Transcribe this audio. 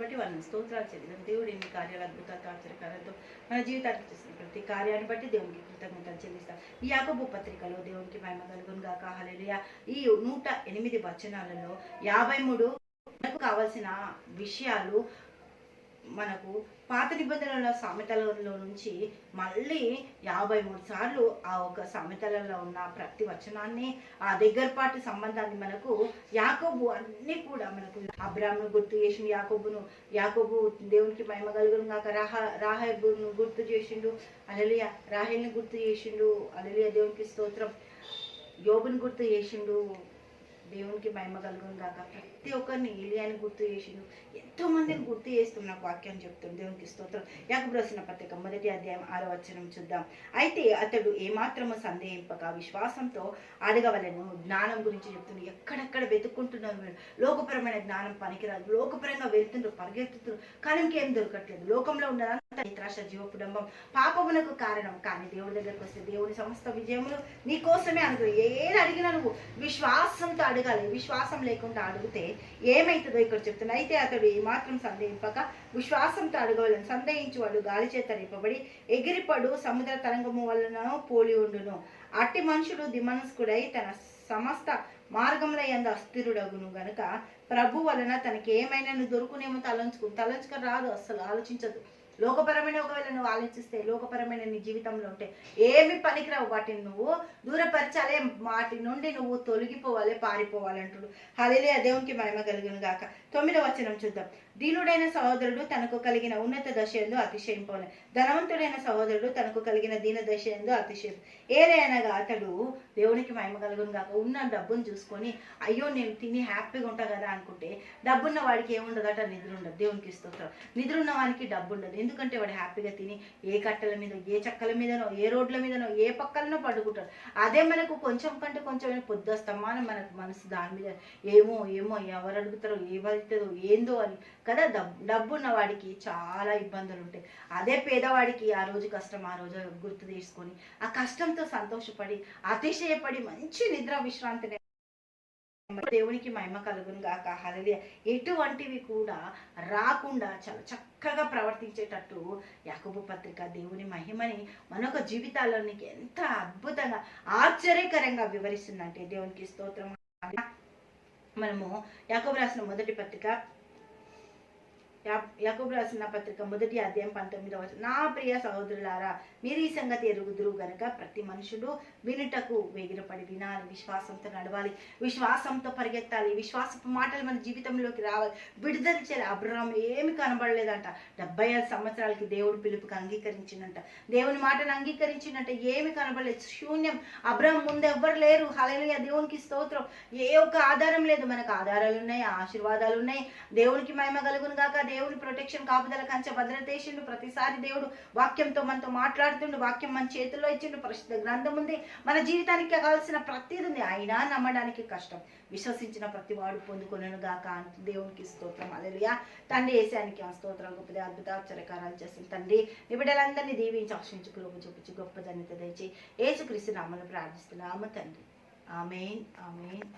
బట్టి వాళ్ళని స్తోత్రాలు చెల్లిద్దాం. దేవుడు ఎన్ని కార్యాలు అద్భుతాలతో ఆశ్చర్యకారంతో మన జీవితానికి చేసిన ప్రతి కార్యాన్ని బట్టి దేవునికి కృతజ్ఞతలు చెల్లిస్తాం. యాకబు పత్రికలో దేవునికి మహిమ కలుగును గాక హలేలుయా ఈ నూట ఎనిమిది వచనాలలో యాభై మూడు కావాల్సిన విషయాలు మనకు పాత నిబంధనల సామెతలలో నుంచి మళ్ళీ యాభై మూడు సార్లు ఆ ఒక సామెతలలో ఉన్న ప్రతి వచనాన్ని ఆ దగ్గరపాటి సంబంధాన్ని మనకు యాకోబు అన్నీ కూడా మనకు అబ్రాహ్ను గుర్తు చేసిండు యాకోబును యాకోబు దేవునికి మహిమ కలుగును కాక రాహ రాహబును గుర్తు చేసిండు అలలియ రాహేల్ని గుర్తు చేసిండు అలలియ దేవునికి స్తోత్రం యోగుని గుర్తు చేసిండు దేవునికి మహిమ కలుగును కాక ప్రతి ఒక్కరిని ఏలియాని గుర్తు చేసిండు. ఎంతో మందిని గుర్తు చేస్తున్న నాకు వాక్యం చెప్తుంది దేవునికి స్తోత్రం. యాకబు రాసిన పత్రిక మొదటి అధ్యాయం ఆరో వచనం చూద్దాం. అయితే అతడు ఏమాత్రము సందేహింపక విశ్వాసంతో అడగవలను. జ్ఞానం గురించి చెప్తుండ్రు ఎక్కడెక్కడ వెతుక్కుంటున్నారు లోకపరమైన జ్ఞానం పనికిరాదు. లోకపరంగా వెళ్తుండ్రు పరిగెత్తుతున్నారు కానీ ఇంకేం దొరకట్లేదు. లోకంలో ఉన్నదంతా నిత్రాశ జీవ కుటుంబం. పాపమునకు కారణం. కానీ దేవుడి దగ్గరకు వస్తే దేవుని సమస్త విజయములు నీ కోసమే అనుకో. ఏది అడిగినా నువ్వు విశ్వాసంతో అడిగి అడగాలి. విశ్వాసం లేకుండా అడిగితే ఏమైతుందో ఇక్కడ చెప్తున్నా. అయితే అతడు ఏమాత్రం సందేహింపక విశ్వాసంతో అడగవలను. సందేహించి వాడు గాలి చేత రేపబడి ఎగిరిపడు సముద్ర తరంగము వలన పోలి ఉండును. అట్టి మనుషుడు దిమనస్కుడై తన సమస్త మార్గంలో ఎందు అస్థిరుడగును గనుక ప్రభు వలన తనకి ఏమైనా దొరుకునేమో తలంచుకు తలంచుక రాదు. అస్సలు ఆలోచించదు. లోకపరమైన ఒకవేళ నువ్వు ఆలోచిస్తే లోకపరమైన నీ జీవితంలో ఉంటే ఏమి పనికిరావు. వాటిని నువ్వు దూరపరచాలి. వాటి నుండి నువ్వు తొలగిపోవాలి పారిపోవాలి అంటుడు. హలిలే దేవునికి మహిమ కలిగిన గాక. తొమ్మిదవ వచనం చూద్దాం. దీనుడైన సహోదరుడు తనకు కలిగిన ఉన్నత దశ ఎందు అతిశయింపవలె. ధనవంతుడైన సహోదరుడు తనకు కలిగిన దీన దశ ఎందు అతిశయం. ఏదైనాగా అతడు దేవునికి మహిమ కలుగును గాక. ఉన్న డబ్బును చూసుకొని అయ్యో నేను తిని హ్యాపీగా ఉంటా కదా అనుకుంటే డబ్బున్న వాడికి ఏముండదట? నిద్ర ఉండదు. దేవునికి స్తోత్రం. నిద్ర ఉన్న వానికి డబ్బు ఉండదు ఎందుకంటే వాడు హ్యాపీగా తిని ఏ కట్టెల మీద ఏ చెక్కల మీదనో ఏ రోడ్ల మీదనో ఏ పక్కలనో పడుకుంటాడు. అదే మనకు కొంచెం కంటే కొంచెం పొద్దుస్తమానం మనకు మనసు దాని మీద ఏమో ఏమో ఎవరు అడుగుతారో ఏమవుతుందో ఏందో అని. కదా డబ్బు డబ్బున్న వాడికి చాలా ఇబ్బందులు ఉంటాయి. అదే పేదవాడికి ఆ రోజు కష్టం ఆ రోజు గుర్తు తీసుకొని ఆ కష్టంతో సంతోషపడి అతిశయపడి మంచి నిద్ర విశ్రాంతిని దేవునికి మహిమ కలుగును గాక. హలలియ ఎటువంటివి కూడా రాకుండా చాలా చక్కగా ప్రవర్తించేటట్టు యాకబు పత్రిక దేవుని మహిమని మనొక జీవితాల్లోనికి ఎంత అద్భుతంగా ఆశ్చర్యకరంగా వివరిస్తుందంటే దేవునికి స్తోత్రం. మనము యాకబు రాసిన మొదటి పత్రిక యాకోబు రాసిన పత్రిక మొదటి అధ్యాయం పంతొమ్మిదవ నా ప్రియ సహోదరులారా మీరు ఈ సంగతి ఎరుగుదురు గనుక ప్రతి మనుషుడు వినుటకు వేగిరపడి వినాలి విశ్వాసంతో నడవాలి విశ్వాసంతో పరిగెత్తాలి విశ్వాసపు మాటలు మన జీవితంలోకి రావాలి. విడుదల చేయాలి. అబ్రహం ఏమి కనబడలేదంట. డెబ్బై ఐదు సంవత్సరాలకి దేవుడు పిలుపుకి అంగీకరించినంట దేవుని మాటను అంగీకరించినంట ఏమి కనబడలేదు. శూన్యం. అబ్రహం ముందు ఎవ్వరు లేరు. హల్లెలూయా. దేవునికి స్తోత్రం. ఏ ఒక్క ఆధారం లేదు. మనకు ఆధారాలు ఉన్నాయి ఆశీర్వాదాలు ఉన్నాయి. దేవునికి మహిమ కలుగును కాక దేవుని ప్రొటెక్షన్ కాపుదల కంచె భద్రతేసిండు. ప్రతిసారి దేవుడు వాక్యంతో మనతో మాట్లాడుతుండు. వాక్యం మన చేతుల్లో ఇచ్చిండు. ప్రసిద్ధ గ్రంథం ఉంది. మన జీవితానికి కావాల్సిన ప్రతిది ఉంది. అయినా నమ్మడానికి కష్టం. విశ్వసించిన ప్రతి వాడు పొందుకొనను గాక. అంటూ దేవునికి స్తోత్రం. అలెలుయా తండ్రి వేసానికి ఆ స్తోత్రం. గొప్పది అద్భుత ఆశ్చర్యకారాలు చేసిన తండ్రి. నీ బిడ్డలందరినీ దీవించి ఆశించు కృప చూపించి గొప్ప ధన్యత దయచి ఏసుక్రీస్తు నామను ప్రార్థిస్తున్నాము తండ్రి. ఆమెన్. ఆమెన్.